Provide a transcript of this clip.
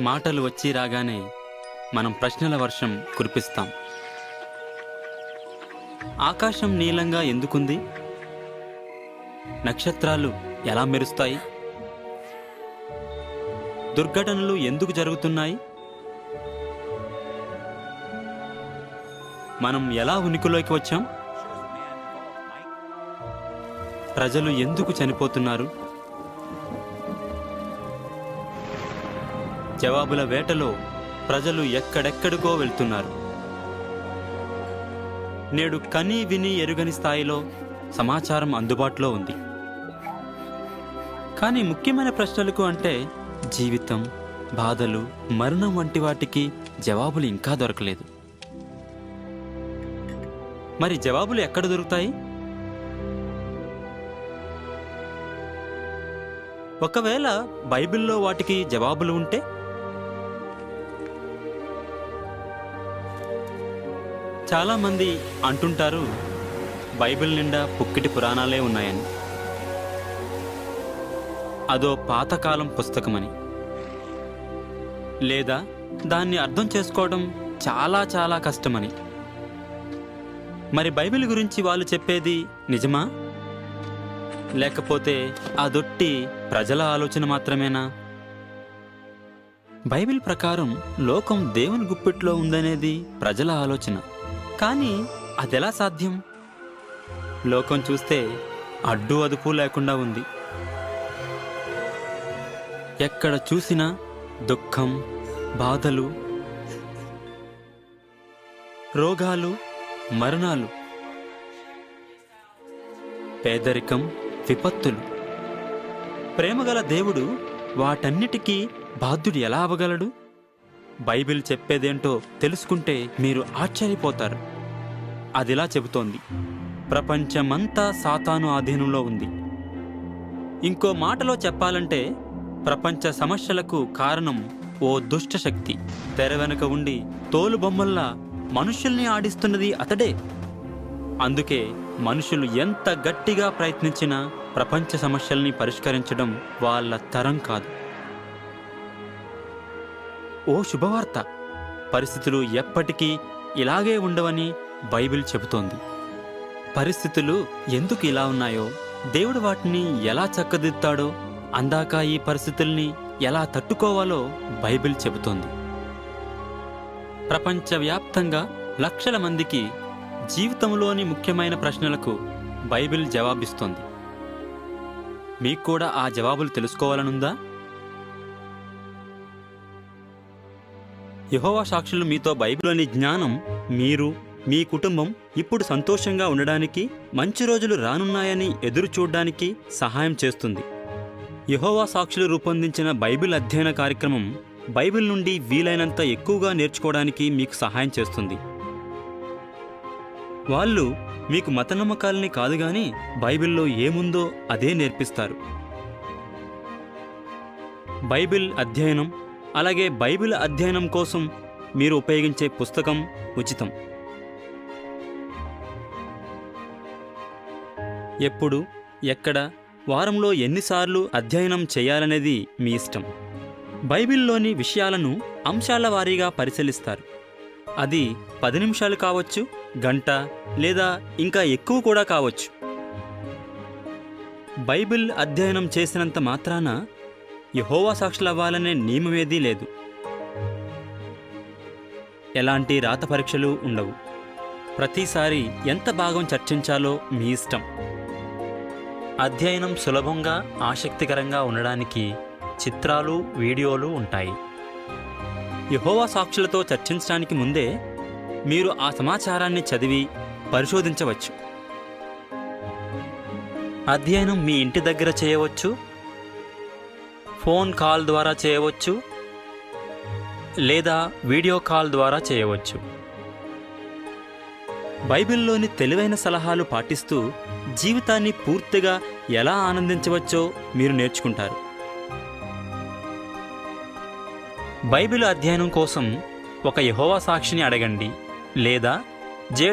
మాటలు వచ్చి రాగానే మనం ప్రశ్నల వర్షం కురిపిస్తాం. ఆకాశం నీలంగా ఎందుకుంది? నక్షత్రాలు ఎలా మెరుస్తాయి? దుర్ఘటనలు ఎందుకు జరుగుతున్నాయి? మనం ఎలా ఉనికిలోకి వచ్చాం? ప్రజలు ఎందుకు చనిపోతున్నారు? జవాబుల వేటలో ప్రజలు ఎక్కడెక్కడికో వెళ్తున్నారు. నేడు కని విని ఎరుగని స్థాయిలో సమాచారం అందుబాటులో ఉంది. కానీ ముఖ్యమైన ప్రశ్నలకు అంటే జీవితం బాధలు మరణం వంటి వాటికి జవాబులు ఇంకా దొరకలేదు. మరి జవాబులు ఎక్కడ దొరుకుతాయి? ఒకవేళ బైబిల్లో వాటికి జవాబులు ఉంటే చాలామంది అంటుంటారు బైబిల్ నిండా పుక్కిటి పురాణాలే ఉన్నాయని. అదో పాతకాలం పుస్తకమని. లేదా దాన్ని అర్థం చేసుకోవడం చాలా చాలా కష్టమని. మరి బైబిల్ గురించి వాళ్ళు చెప్పేది నిజమా? లేకపోతే అదొట్టి ప్రజల ఆలోచన మాత్రమేనా? బైబిల్ ప్రకారం లోకం దేవుని గుప్పిట్లో ఉందనేది ప్రజల ఆలోచన. కానీ అదెలా సాధ్యం? లోకం చూస్తే అడ్డు అదుపు లేకుండా ఉంది. ఎక్కడ చూసినా దుఃఖం బాధలు రోగాలు మరణాలు పేదరికం విపత్తులు. ప్రేమగల దేవుడు వాటన్నిటికీ బాధ్యుడు ఎలా అవ్వగలడు? బైబిల్ చెప్పేదేంటో తెలుసుకుంటే మీరు ఆశ్చర్యపోతారు. అదిలా చెబుతోంది. ప్రపంచమంతా సాతాను ఆధీనంలో ఉంది. ఇంకో మాటలో చెప్పాలంటే ప్రపంచ సమస్యలకు కారణం ఓ దుష్ట శక్తి తెర వెనుక ఉండి తోలు బొమ్మల్లా మనుషుల్ని ఆడిస్తున్నది అతడే. అందుకే మనుషులు ఎంత గట్టిగా ప్రయత్నించినా ప్రపంచ సమస్యల్ని పరిష్కరించడం వాళ్ళ తరం కాదు. ఓ శుభవార్త. పరిస్థితులు ఎప్పటికీ ఇలాగే ఉండవని బైబిల్ చెబుతోంది. పరిస్థితులు ఎందుకు ఇలా ఉన్నాయో దేవుడు వాటిని ఎలా చక్కదిద్దాడో అందాక ఈ పరిస్థితుల్ని ఎలా తట్టుకోవాలో బైబిల్ చెబుతోంది. ప్రపంచవ్యాప్తంగా లక్షల మందికి జీవితంలోని ముఖ్యమైన ప్రశ్నలకు బైబిల్ జవాబిస్తోంది. మీకు కూడా ఆ జవాబులు తెలుసుకోవాలనుందా? యహోవా సాక్షులు మీతో బైబిల్లోని జ్ఞానం మీరు మీ కుటుంబం ఇప్పుడు సంతోషంగా ఉండడానికి మంచి రోజులు రానున్నాయని ఎదురు చూడడానికి సహాయం చేస్తుంది. యహోవా సాక్షులు రూపొందించిన బైబిల్ అధ్యయన కార్యక్రమం బైబిల్ నుండి వీలైనంత ఎక్కువగా నేర్చుకోవడానికి మీకు సహాయం చేస్తుంది. వాళ్ళు మీకు మత నమ్మకాలని కాదు కానీ బైబిల్లో ఏముందో అదే నేర్పిస్తారు. బైబిల్ అధ్యయనం అలాగే బైబిల్ అధ్యయనం కోసం మీరు ఉపయోగించే పుస్తకం ఉచితం. ఎప్పుడు ఎక్కడ వారంలో ఎన్నిసార్లు అధ్యయనం చేయాలనేది మీ ఇష్టం. బైబిల్లోని విషయాలను అంశాల వారీగా పరిశీలిస్తారు. అది పది నిమిషాలు కావచ్చు గంట లేదా ఇంకా ఎక్కువ కూడా కావచ్చు. బైబిల్ అధ్యయనం చేసినంత మాత్రాన యహోవా సాక్షులవ్వాలనే నియమమేదీ లేదు. ఎలాంటి రాత పరీక్షలు ఉండవు. ప్రతిసారి ఎంత భాగం చర్చించాలో మీ ఇష్టం. అధ్యయనం సులభంగా ఆసక్తికరంగా ఉండడానికి చిత్రాలు వీడియోలు ఉంటాయి. యహోవా సాక్షులతో చర్చించడానికి ముందే మీరు ఆ సమాచారాన్ని చదివి పరిశోధించవచ్చు. అధ్యయనం మీ ఇంటి దగ్గర చేయవచ్చు ఫోన్ కాల్ ద్వారా చేయవచ్చు లేదా వీడియో కాల్ ద్వారా చేయవచ్చు. బైబిల్లోని తెలివైన సలహాలు పాటిస్తూ జీవితాన్ని పూర్తిగా ఎలా ఆనందించవచ్చో మీరు నేర్చుకుంటారు. బైబిల్ అధ్యయనం కోసం ఒక యహోవా సాక్షిని అడగండి లేదా జే